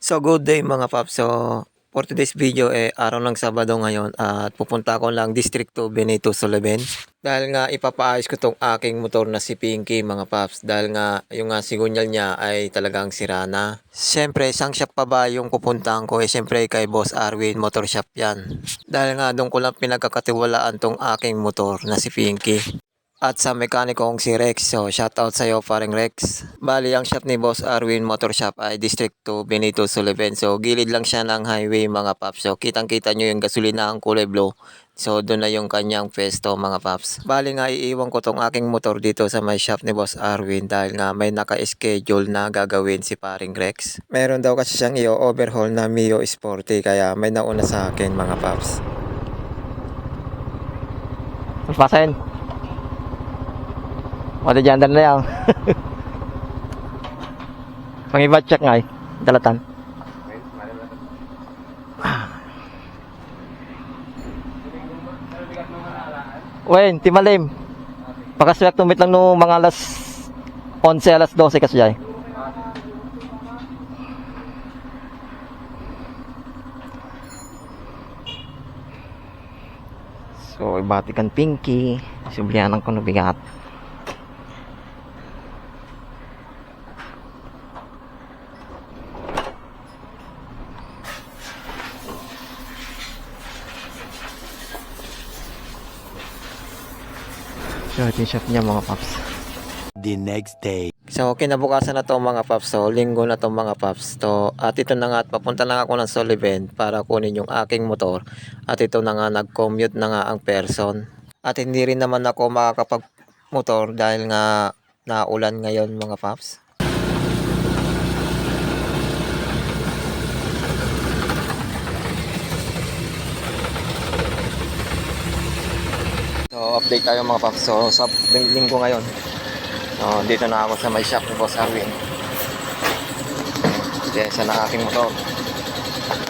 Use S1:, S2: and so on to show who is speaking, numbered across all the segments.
S1: So good day mga paps. So for today's video eh araw ng Sabado ngayon at pupunta ko lang District 2 Benito Soloben. Dahil nga ipapaayos ko tong aking motor na si Pinky mga paps. Dahil nga yung nga sigunyal niya ay talagang sira na. Siyempre isang shop pa ba yung pupuntahan ko eh siyempre kay Boss Arwin Motor Shop yan. Dahil nga doon ko lang pinagkakatiwalaan tong aking motor na si Pinky. At sa mekaniko kong si Rex, so shoutout sa'yo paring Rex. Bali, ang shop ni Boss Arwin Motor Shop ay District 2 Benito Sullivan. So gilid lang siya ng highway mga paps. So kitang kita nyo yung gasolina ang kulay blue. So doon na yung kanyang pesto mga paps. Bali nga iiwan ko tong aking motor dito sa may shop ni Boss Arwin dahil nga may naka-schedule na gagawin si paring Rex. Meron daw kasi siyang i-overhaul na Mio Sporty kaya may nauna sa akin mga paps.
S2: Pasahin. Wala dyan, na yan. Pangibat check nga eh. Dalatan. Wen, timalim. Pakaswak tumit lang no mga alas 11, alas 12 kasi jay. So, ibatikan pinky. Sublianan ko na bigat. So, ito yung shop niya mga paps.
S3: the next day.
S1: So, kinabukasan na to mga paps. So, linggo na to mga paps. To, at ito na nga, at papunta na ako ng Sullivan para kunin yung aking motor. At ito na nga, nag-commute na nga ang person. At hindi rin naman ako makakapag-motor dahil nga naulan ngayon mga paps. Update tayo mga paps. So, sa ling- linggo ngayon. So, dito na ako sa may shop ni Boss Arwin. Diyan sa na aking motor.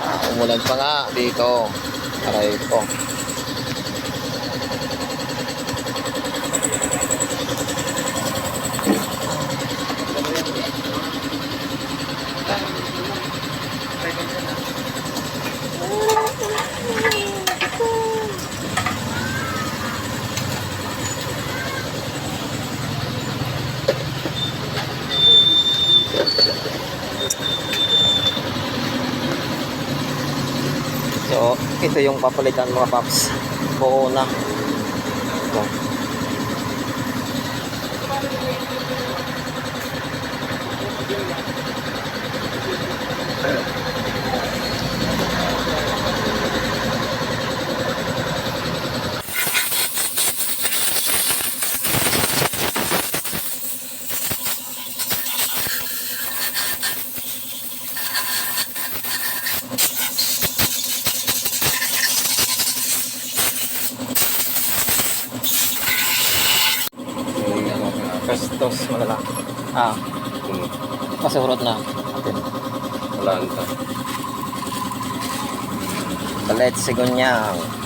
S1: Ah, umulan pa nga dito. Aray ko. So, ito yung papalitan mga paps. Buo na. Ah, pasurot na. Atin.
S3: Wala na.
S1: Palit sigunyang.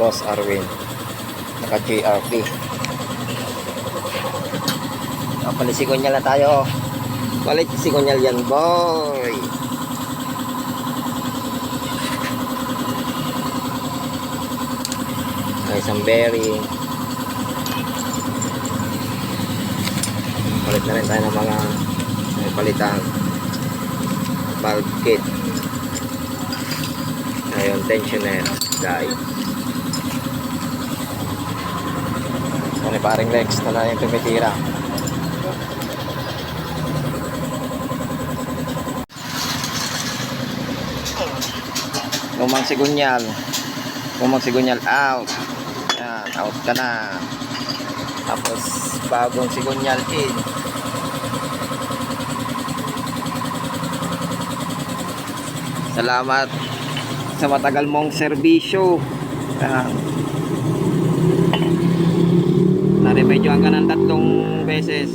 S1: Boss Arwin. Naka JRP. Oh, palit sigunyal na tayo. Palit sigunyal yan, boy. May isang bearing. Palit na rin tayo ng mga may palitang valve kit. Ayun, tensioner, guide. Ano paring Lex na lang yung tumitira. Lumang sigunyal. Lumang sigunyal out. Yan, out ka na. Tapos bagong sigunyal in. Salamat sa matagal mong serbisyo. Kaya, na-remedyohan ka ng tatlong beses.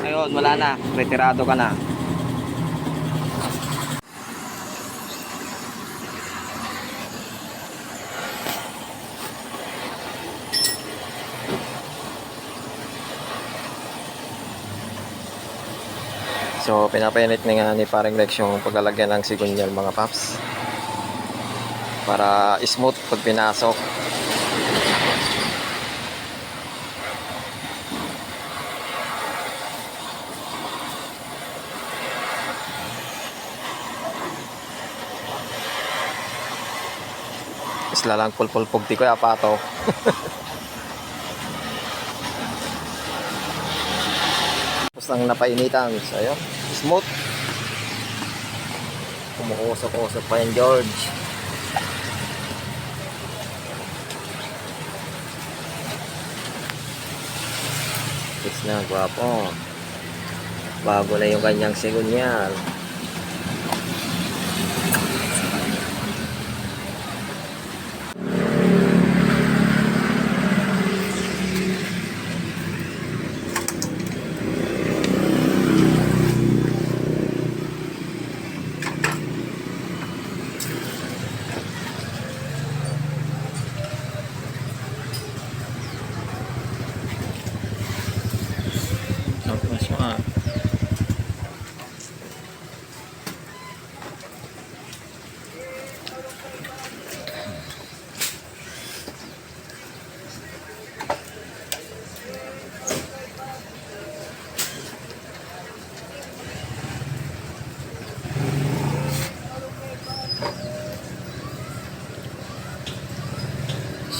S1: Ayun, wala na. Retirado ka na. So, pinapainit na nga ni parang Lex yung paglalagyan ng sigunyal mga paps. Para smooth pag pinasok. Isla lang pulpul pugti ko apato. Tapos lang napainitan. So, ayun. Smooth. Umuusok-usok pa yung George. Fix na, gwapo. Bago na yung kanyang sigunyal.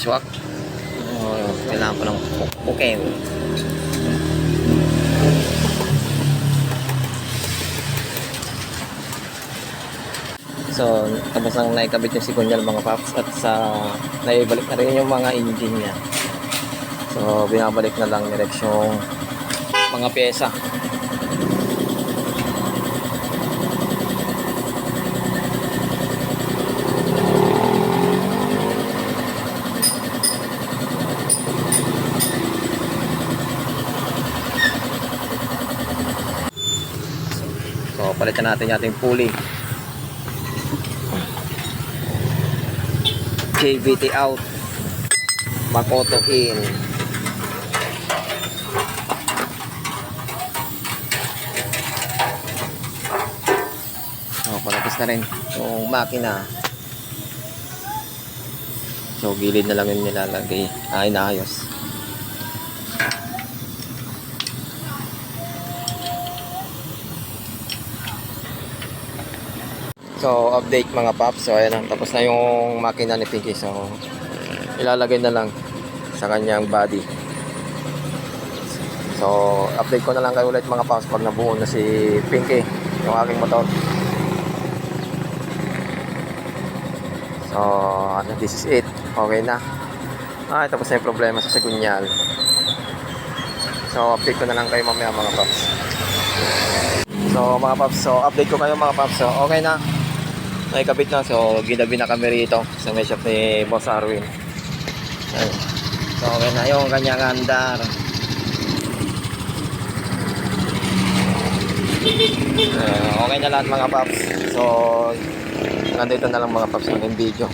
S1: Swak. Oh, kailangan ko ng pukin. So, tapos nang naikabit yung sikunyal mga paps at sa naibalik na rin yung mga engine niya. So, binabalik na lang direct mga pyesa. So, palitan natin yung ating pulley. JVT out. Makoto in. Oh, palapis na rin yung makina. So gilid na lang yung nilalagay. Ah inaayos So, update mga paps. So, ayan na. Tapos na yung makina ni Pinky. So, ilalagay na lang sa kanyang body. So, update ko na lang kayo ulit mga paps pag nabuo na si Pinky, yung aking motor. So, ano, this is it. Okay na. Ah, tapos na yung problema sa segunyal. So, update ko na lang kayo mamaya mga paps. So, mga paps, so update ko kayo mga paps. So, okay na nakikabit na. So, ginabi na kami rito sa may shop ni Boss Arwin. Ayun. So, okay na yung kanyang andar. Uh, okay na lahat mga paps. So, nandito na lang mga paps ng video.